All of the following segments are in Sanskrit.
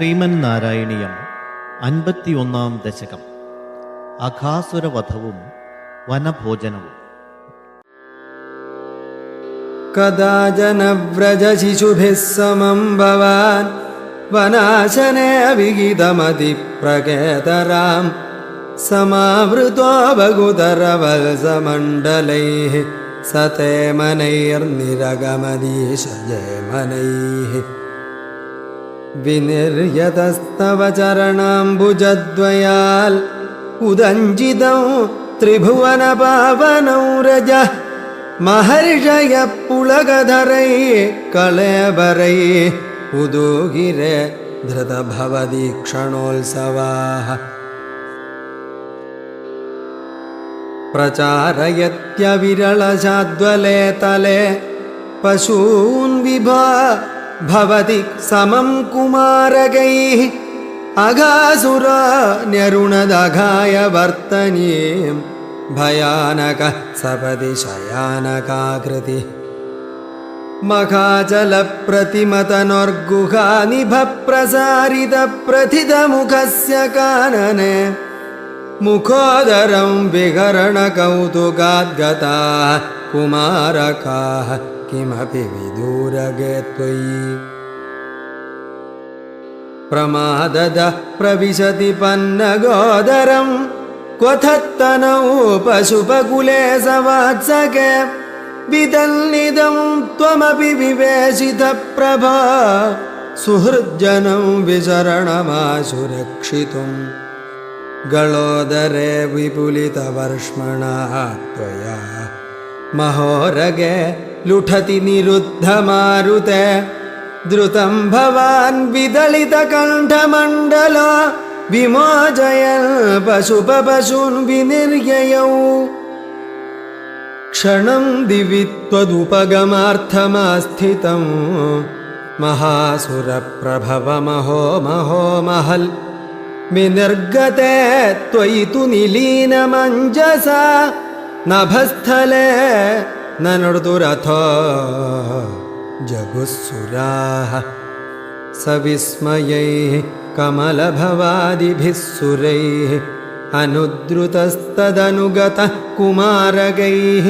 ശ്രീമൻ നാരായണീയം അൻപത്തിയൊന്നാം ദശകം. അഘാസുരവധവും വനഭോജനവും. കഥാജനവ്രജശിശുഭിः സമം ഭവാൻ വനാശനെ വിഹിതമതിപ്രകേതരാം സമാവൃതോ ബഹുതരവത്സമണ്ഡലൈः സതേമനൈർനിരഗമദീശ ജയമനൈः मनैर्निरगमदीशजयमनैः विनिर्यतस्तव चरणाम्बुजद्वयाल् उदञ्जितौ त्रिभुवनपावनौ रजः महर्षय पुलगधरैः कलेबरैः उदोगिरे धृतभवदीक्षणोत्सवाः प्रचारयत्यविरलशाद्वले तले पशून् विभा भवति समं कुमारकैः अघासुर न्यरुणदघाय वर्तनीं भयानकः सपदि शयानकाकृतिः। मखाचलप्रतिमतनोर्गुहानिभप्रसारितप्रथितमुखस्य कानने मुखोदरं विहरणकौतुकाद्गताः। कुमारकाः किमपि विदूरगे त्वयि। प्रमाददः प्रविशति पन्नगोदरं। क्वथत्तनौ पशुपकुले सवात्सके। विदल्निदं त्वमपि विवेशितप्रभा सुहृज्जनं विशरणमाशुरक्षितुम् गलोदरे विपुलितवर्ष्मणा त्वया। महोरगे लुठति निरुद्धमारुते। द्रुतं भवान् विदलितकण्ठमण्डल। विमोचयन् पशुपशून् विनिर्ययौ। क्षणं दिवि त्वदुपगमार्थमास्थितं। महासुरप्रभवमहो महो महल् विनिर्गते त्वयि तु निलीनमञ्जसा नभस्थले ननृतुरथो जगुःसुराः सविस्मयैः कमलभवादिभिः सुरैः अनुद्रुतस्तदनुगतः कुमारकैः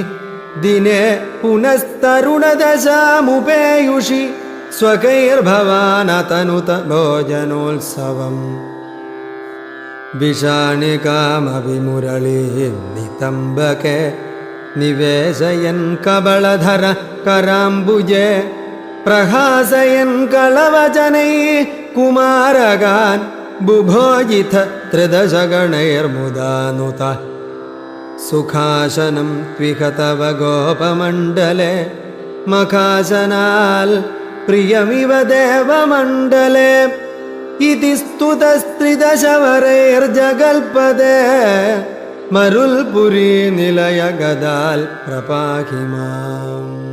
दिने पुनस्तरुणदशामुपेयुषि स्वकैर्भवानतनुत भोजनोत्सवम् विषाणिकामविमुरलीं नितम्बके निवेशयन् कबलधर कराम्बुजे प्रहासयन् कलवचनैः कुमारगान् बुभोजिथ त्रिदशगणैर्मुदानुत सुखासनं त्विहतव गोपमण्डले मखासनाल् प्रियमिव देवमण्डले इति स्तुतस्त्रिदशवरैर्जगल्पदे मरुल्पुरी निलय गदाल् प्रपाहि माम्